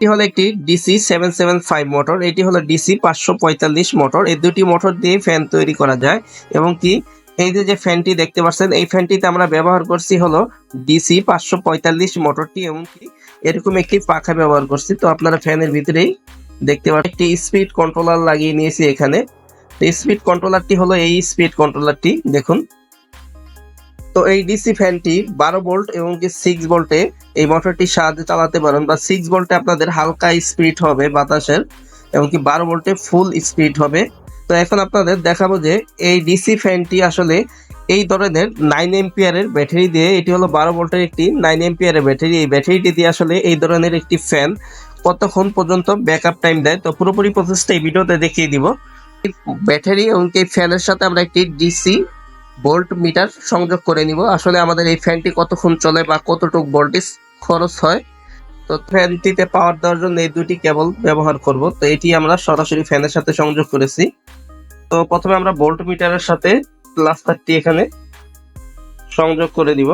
এটি হলো একটি DC seven seven five motor এটি হলো ডিসি পাঁচশো পঁয়তাল্লিশ মোটর এই দুটি মোটর দিয়ে ফ্যান তৈরি করা যায়। এবং কি, এই যে ফ্যানটি দেখতে পাচ্ছেন, এই ফ্যানটিতে আমরা ব্যবহার করছি হলো ডিসি পাঁচশো পঁয়তাল্লিশ মোটরটি এবং কি, এরকম একটি পাখা ব্যবহার করছি। তো আপনারা ফ্যানের ভিতরেই দেখতে পাচ্ছেন, একটি স্পিড কন্ট্রোলার লাগিয়ে নিয়েছি এখানে। স্পিড কন্ট্রোলারটি হলো এই স্পিড কন্ট্রোলারটি দেখুন তো এই ডিসি ফ্যানটি বারো ভোল্ট এবং কি সিক্স ভোল্টে এই মোটরটির সাহায্যে চালাতে পারেন বা সিক্স ভোল্টে আপনাদের হালকা স্পিড হবে বাতাসের এবং কি বারো ভোল্টে ফুল স্পিড হবে। তো এখন আপনাদের দেখাবো যে এই ডিসি ফ্যানটি আসলে এই ধরনের নাইন এম্পিয়ারের ব্যাটারি দিয়ে, এটি হলো বারো ভোল্টের একটি নাইন এম্পিয়ারের ব্যাটারি এই ব্যাটারিটি দিয়ে আসলে এই ধরনের একটি ফ্যান কতক্ষণ পর্যন্ত ব্যাকআপ টাইম দেয়, তো পুরোপুরি প্রসেসটা এই ভিডিওতে দেখিয়ে দিব। ব্যাটারি এবং এই ফ্যানের সাথে আমরা একটি ডিসি ভোল্ট মিটার সংযোগ করে নিব। আসলে আমাদের এই ফ্যানটি কতক্ষণ চলে বা কতটুকু ভোল্টেজ খরচ হয়? তো ফ্যানটিতে পাওয়ার দেওয়ার জন্য এই দুটি কেবল ব্যবহার করব। তো এটি আমরা সরাসরি ফ্যানের সাথে সংযোগ করেছি। তো প্রথমে আমরা ভোল্ট মিটারের সাথে প্লাস তারটি এখানে সংযোগ করে দিব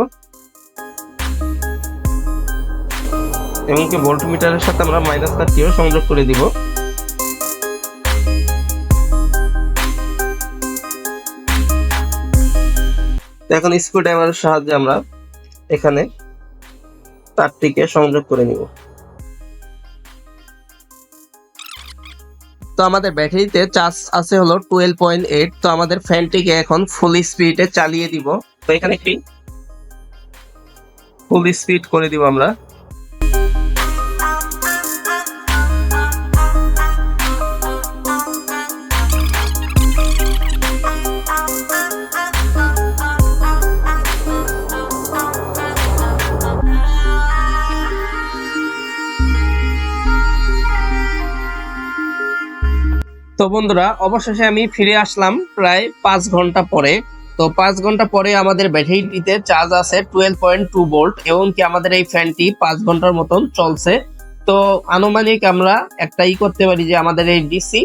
এমনকি ভোল্ট মিটারের সাথে আমরা মাইনাস তারটিও সংযোগ করে দিব। তো এখন স্ক্রু ড্রাইভারের সাহায্যে আমরা এখানে তারটিকে সংযোগ করে নিব। তো আমাদের ব্যাটারিতে চার্জ আছে হলো টুয়েলভ পয়েন্ট এইট তো আমাদের ফ্যানটিকে এখন ফুল স্পিডে চালিয়ে দিব। তো এখানে একটি ফুল স্পিড করে দিব আমরা। তো বন্ধুরা, অবশেষে আমি ফিরে আসলাম প্রায় পাঁচ ঘণ্টা পরে। তো পাঁচ ঘণ্টা পরে আমাদের ব্যাটারিটিতে চার্জ আছে টুয়েলভ পয়েন্ট টু ভোল্ট এবং কি আমাদের এই ফ্যানটি পাঁচ ঘণ্টার মতন চলছে। তো আনুমানিক আমরা একটা ই করতে পারি যে আমাদের এই ডিসি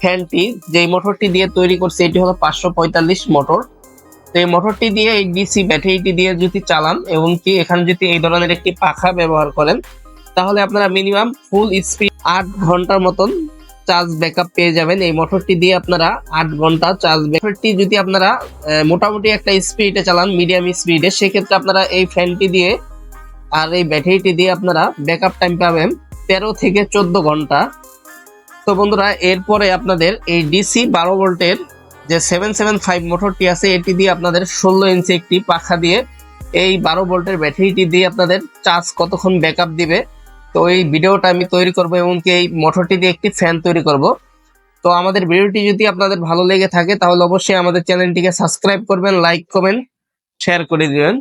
ফ্যানটি যে মোটরটি দিয়ে তৈরি করছে, এটি হলো পাঁচশো পঁয়তাল্লিশ মোটর তো এই মোটরটি দিয়ে এই ডিসি ব্যাটারিটি দিয়ে যদি চালান এবং কি এখানে যদি এই ধরনের একটি পাখা ব্যবহার করেন, তাহলে আপনারা মিনিমাম ফুল স্পিড আট ঘণ্টার মতন চার্জ ব্যাকআপ পেয়ে যাবেন। এই মোটরটি দিয়ে আপনারা আট ঘণ্টা চার্জ মোটরটি যদি আপনারা মোটামুটি একটা স্পিডে চালান মিডিয়াম স্পিডে সেক্ষেত্রে আপনারা এই ফ্যানটি দিয়ে আর এই ব্যাটারিটি দিয়ে আপনারা ব্যাকআপ টাইম পাবেন তেরো থেকে চোদ্দ ঘণ্টা। তো বন্ধুরা, এরপরে আপনাদের এই ডিসি বারো ভোল্টের যে সেভেন সেভেন ফাইভ মোটরটি আছে, এটি দিয়ে আপনাদের ষোলো ইঞ্চি একটি পাখা দিয়ে এই বারো ভোল্টের ব্যাটারিটি দিয়ে আপনাদের চার্জ কতক্ষণ ব্যাকআপ দিবে তো এই ভিডিওটা আমি তৈরি করব এবং কি এই মোটরটি দিয়ে একটি ফ্যান তৈরি করব। তো আমাদের ভিডিওটি যদি আপনাদের ভালো লেগে থাকে, তাহলে অবশ্যই আমাদের চ্যানেলটিকে সাবস্ক্রাইব করবেন লাইক কমেন্ট শেয়ার করে দিবেন।